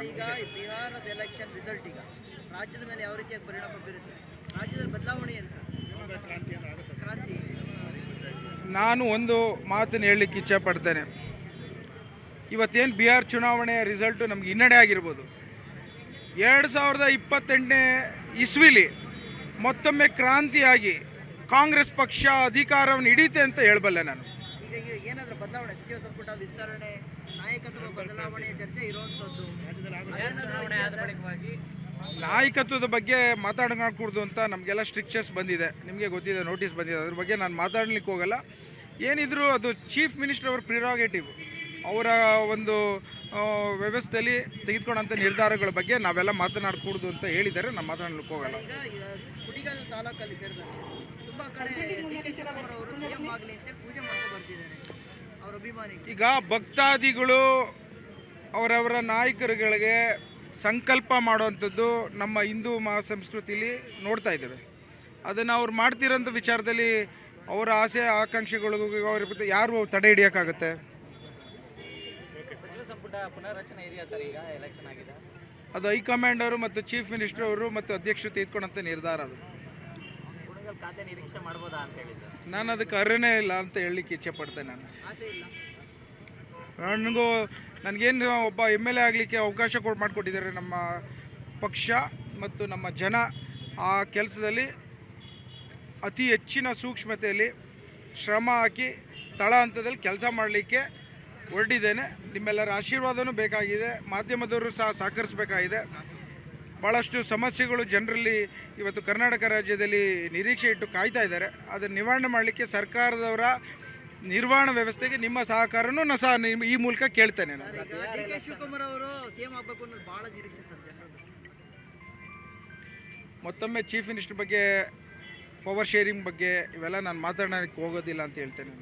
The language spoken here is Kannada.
ಬಿಹಾರದ ಎಲೆಕ್ಷನ್ ರಿಸಲ್ಟ್ ಈಗ. ರಾಜ್ಯದ ಮೇಲೆ ಯಾವ ರೀತಿಯಾಗಿ ಪರಿಣಾಮ ಬೀರುತ್ತೆ? ರಾಜ್ಯದಲ್ಲಿ ಬದಲಾವಣೆ ಏನು ಸರ್? ಕ್ರಾಂತಿ ನಾನು ಒಂದು ಮಾತನ್ನು ಹೇಳಲಿಕ್ಕೆ ಇಚ್ಛಪಡ್ತೇನೆ. ಇವತ್ತೇನು ಬಿಹಾರ್ ಚುನಾವಣೆಯ ರಿಸಲ್ಟು ನಮ್ಗೆ ಹಿನ್ನಡೆ ಆಗಿರ್ಬೋದು. ಎರಡು ಸಾವಿರದ ಇಪ್ಪತ್ತೆಂಟನೇ ಇಸ್ವಿಲಿ ಮತ್ತೊಮ್ಮೆ ಕ್ರಾಂತಿಯಾಗಿ ಕಾಂಗ್ರೆಸ್ ಪಕ್ಷ ಅಧಿಕಾರವನ್ನು ಹಿಡಿಯುತ್ತೆ ಅಂತ ಹೇಳಬಲ್ಲೆ ನಾನು. ಈಗ ಏನಾದರೂ ಬದಲಾವಣೆ ಸಚಿವ ಸಂಪುಟ ವಿಸ್ತರಣೆ ನಾಯಕತ್ವ ಬದಲಾವಣೆ ಚರ್ಚೆ ಇರುವಂಥದ್ದು ನಾಯಕತ್ವದ ಬಗ್ಗೆ ಮಾತಾಡಕೂಡ್ದು ಅಂತ ನಮಗೆಲ್ಲ ಸ್ಟ್ರಿಕ್ಚರ್ಸ್ ಬಂದಿದೆ. ನಿಮಗೆ ಗೊತ್ತಿದೆ ನೋಟಿಸ್ ಬಂದಿದೆ. ಅದ್ರ ಬಗ್ಗೆ ನಾನು ಮಾತಾಡ್ಲಿಕ್ಕೆ ಹೋಗಲ್ಲ. ಏನಿದ್ರು ಅದು ಚೀಫ್ ಮಿನಿಸ್ಟರ್ ಅವ್ರ ಪ್ರಿರಾಗೇಟಿವ್ ಅವರ ಒಂದು ವ್ಯವಸ್ಥೆಯಲ್ಲಿ ತೆಗೆದುಕೊಂಡಂಥ ನಿರ್ಧಾರಗಳ ಬಗ್ಗೆ ನಾವೆಲ್ಲ ಮಾತನಾಡಕೂಡ್ದು ಅಂತ ಹೇಳಿದ್ದಾರೆ ನಾನು ಮಾತಾಡ್ಲಿಕ್ಕೆ ಹೋಗಲ್ಲ. ಕುಡಿಗಲ್ ತಾಲೂಕಲ್ಲಿ ಸೇರಿದಂತೆ ತುಂಬಾ ಕಡೆ ಡಿ ಕೆ ಶಿವಕುಮಾರ್ ಅವರು ಸಿಎಂ ಆಗಲಿ ಅಂತ ಈಗ ಭಕ್ತಾದಿಗಳು ಅವರವರ ನಾಯಕರುಗಳಿಗೆ ಸಂಕಲ್ಪ ಮಾಡುವಂಥದ್ದು ನಮ್ಮ ಹಿಂದೂ ಮಹಾ ಸಂಸ್ಕೃತಿಲಿ ನೋಡ್ತಾ ಇದ್ದೇವೆ. ಅದನ್ನು ಅವ್ರು ಮಾಡ್ತಿರೋಂಥ ವಿಚಾರದಲ್ಲಿ ಅವರ ಆಸೆ ಆಕಾಂಕ್ಷೆಗಳಿಗೂ ಅವ್ರ ಬಗ್ಗೆ ಯಾರು ತಡೆ ಹಿಡಿಯೋಕ್ಕಾಗುತ್ತೆ ಅದು ಹೈಕಮಾಂಡರು ಮತ್ತು ಚೀಫ್ ಮಿನಿಸ್ಟರ್ ಅವರು ಮತ್ತು ಅಧ್ಯಕ್ಷತೆ ತೆಗೆದುಕೊಂಡಂಥ ನಿರ್ಧಾರ ಅದು. ಕುಣಗಲ್ ಖಾತೆ ನಿರೀಕ್ಷೆ ಮಾಡ್ಬೋದಾ ಅಂತ ಹೇಳಿದ್ರು. ನಾನು ಅದಕ್ಕೆ ಅರ್ಹನೇ ಇಲ್ಲ ಅಂತ ಹೇಳಲಿಕ್ಕೆ ಇಚ್ಛೆ ಪಡ್ತೇನೆ ನಾನು. ಆಸೆ ಇಲ್ಲ. ನನಗೂ ನನಗೇನು ಒಬ್ಬ ಎಂ ಎಲ್ ಎ ಆಗಲಿಕ್ಕೆ ಅವಕಾಶ ಕೊಡ್ ಮಾಡಿಕೊಟ್ಟಿದ್ದಾರೆ ನಮ್ಮ ಪಕ್ಷ ಮತ್ತು ನಮ್ಮ ಜನ ಆ ಕೆಲಸದಲ್ಲಿ ಅತಿ ಹೆಚ್ಚಿನ ಸೂಕ್ಷ್ಮತೆಯಲ್ಲಿ ಶ್ರಮ ಹಾಕಿ ತಳ ಹಂತದಲ್ಲಿ ಕೆಲಸ ಮಾಡಲಿಕ್ಕೆ ಹೊರಟಿದ್ದೇನೆ. ನಿಮ್ಮೆಲ್ಲರ ಆಶೀರ್ವಾದವೂ ಬೇಕಾಗಿದೆ. ಮಾಧ್ಯಮದವರು ಸಹ ಸಹಕರಿಸಬೇಕಾಗಿದೆ. ಭಾಳಷ್ಟು ಸಮಸ್ಯೆಗಳು ಜನರಲ್ಲಿ ಇವತ್ತು ಕರ್ನಾಟಕ ರಾಜ್ಯದಲ್ಲಿ ನಿರೀಕ್ಷೆ ಇಟ್ಟು ಕಾಯ್ತಾ ಇದ್ದಾರೆ. ಅದನ್ನು ನಿವಾರಣೆ ಮಾಡಲಿಕ್ಕೆ ಸರ್ಕಾರದವರ ನಿರ್ವಹಣಾ ವ್ಯವಸ್ಥೆಗೆ ನಿಮ್ಮ ಸಹಕಾರನೂ ನಾನು ಸಹ ನಿಮ್ಮ ಈ ಮೂಲಕ ಕೇಳ್ತೇನೆ ನಾನು. ಸರ್ ಈಗ ಡಿ ಕೆ ಶಿವಕುಮಾರ್ ಅವರು ಸಿಎಂ ಆಗಬೇಕು ಅನ್ನೋದು ಬಹಳ ನಿರೀಕ್ಷೆ ಸರ್ ಜನರದ್ದು ಮತ್ತೊಮ್ಮೆ ಚೀಫ್ ಮಿನಿಸ್ಟರ್ ಬಗ್ಗೆ ಪವರ್ ಶೇರಿಂಗ್ ಬಗ್ಗೆ ಇವೆಲ್ಲ ನಾನು ಮಾತಾಡೋಕ್ಕೆ ಹೋಗೋದಿಲ್ಲ ಅಂತ ಹೇಳ್ತೇನೆ.